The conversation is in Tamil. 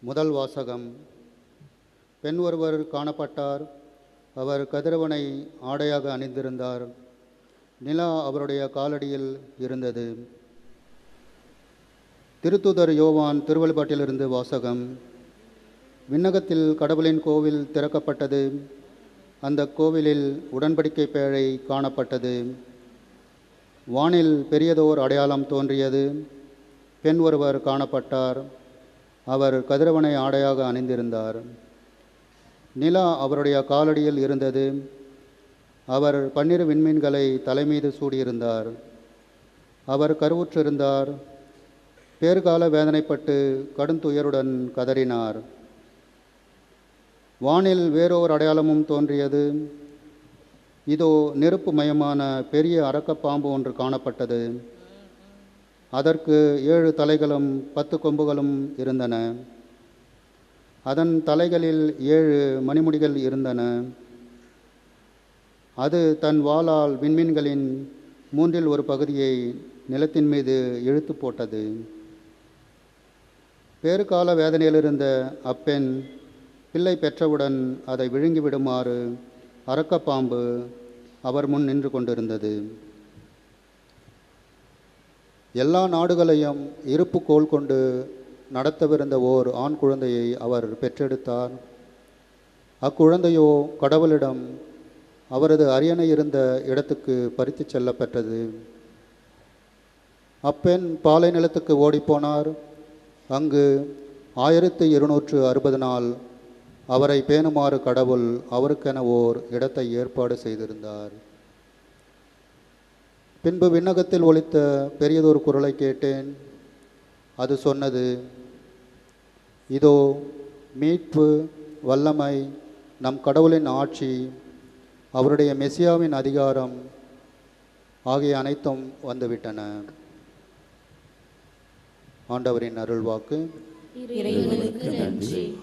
முதல் வாசகம். பெண் ஒருவர் காணப்பட்டார். அவர் கதிரவனை ஆடையாக அணிந்திருந்தார். நிலா அவருடைய காலடியில் இருந்தது. திருத்துதர் யோவான் திருவள்ளுபாட்டிலிருந்து வாசகம். விண்ணகத்தில் கடவுளின் கோவில் திறக்கப்பட்டது. அந்த கோவிலில் உடன்படிக்கை பேழை காணப்பட்டது. வானில் பெரியதோர் அடையாளம் தோன்றியது. பெண் ஒருவர் காணப்பட்டார். அவர் கதிரவனை ஆடையாக அணிந்திருந்தார். நிலா அவருடைய காலடியில் இருந்தது. அவர் பன்னிரு விண்மீன்களை தலைமீது சூடியிருந்தார். அவர் கருவுற்றிருந்தார். பேறுகால வேதனைப்பட்டு கடுந்துயருடன் கதறினார். வானில் வேறோர் அடையாளமும் தோன்றியது. இதோ நெருப்பு மயமான பெரிய அரக்கப்பாம்பு ஒன்று காணப்பட்டது. அதற்கு ஏழு தலைகளும் பத்து கொம்புகளும் இருந்தன. அதன் தலைகளில் ஏழு மணிமுடிகள் இருந்தன. அது தன் வாளால் விண்மீன்களின் மூன்றில் ஒரு பகுதியை நிலத்தின் மீது இழுத்து போட்டது. பேறுகால வேதனையிலிருந்த அப்பெண் பிள்ளை பெற்றவுடன் அதை விழுங்கிவிடுமாறு அரக்கப்பாம்பு அவர் முன் நின்று கொண்டிருந்தது. எல்லா நாடுகளையும் இருப்பு கோல் கொண்டு நடத்தவிருந்த ஓர் ஆண் குழந்தையை அவர் பெற்றெடுத்தார். அக்குழந்தையோ கடவுளிடம் அவரது அரியணை இருந்த இடத்துக்கு பறித்துச் செல்லப்பெற்றது. அப்பெண் பாலை நிலத்துக்கு ஓடிப்போனார். அங்கு ஆயிரத்து இருநூற்று அறுபது நாள் அவரை பேணுமாறு கடவுள் அவருக்கென ஓர் இடத்தை ஏற்பாடு செய்திருந்தார். பின்பு விண்ணகத்தில் ஒழித்த பெரியதொரு குரலை கேட்டேன். அது சொன்னது இதோ மீட்பு வல்லமை நம் கடவுளின் ஆட்சி அவருடைய மெசியாவின் அதிகாரம் ஆகிய அனைத்தும் வந்துவிட்டன. ஆண்டவரின் அருள்வாக்கு. நன்றி.